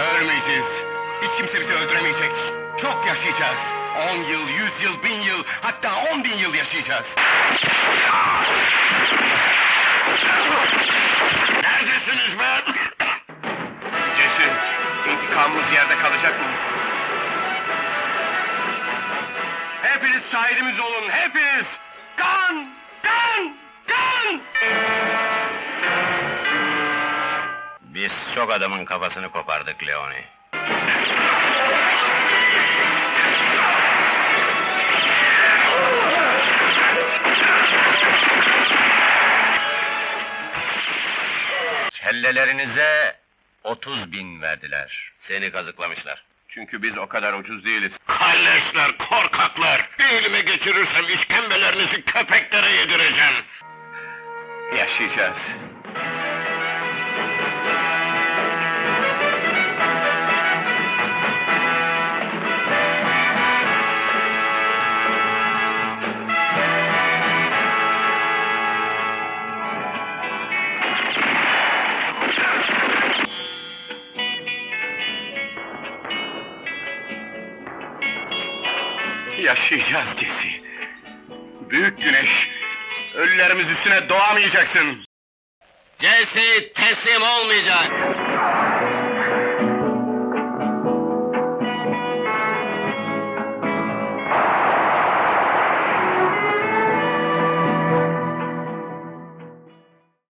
ölmeyeceğiz. Hiç kimse bizi öldüremeyecek. Çok yaşayacağız. On yıl, yüz yıl, bin yıl, hatta on bin yıl yaşayacağız. Neredesiniz be? Cesur, intikamımız yerde kalacak mı? Hepiniz şahidimiz olun, hepiniz! Kan! Kan! Kan! Çok adamın kafasını kopardık Leoni. Kellelerinize 30 bin verdiler. Seni kazıklamışlar. Çünkü biz o kadar ucuz değiliz. Kalleşler, korkaklar! Bir elime geçirirsem işkembelerinizi köpeklere yedireceğim. Yaşayacağız. Yaşayacağız Jesse. Büyük güneş, ölülerimiz üstüne doğamayacaksın. Jesse teslim olmayacak.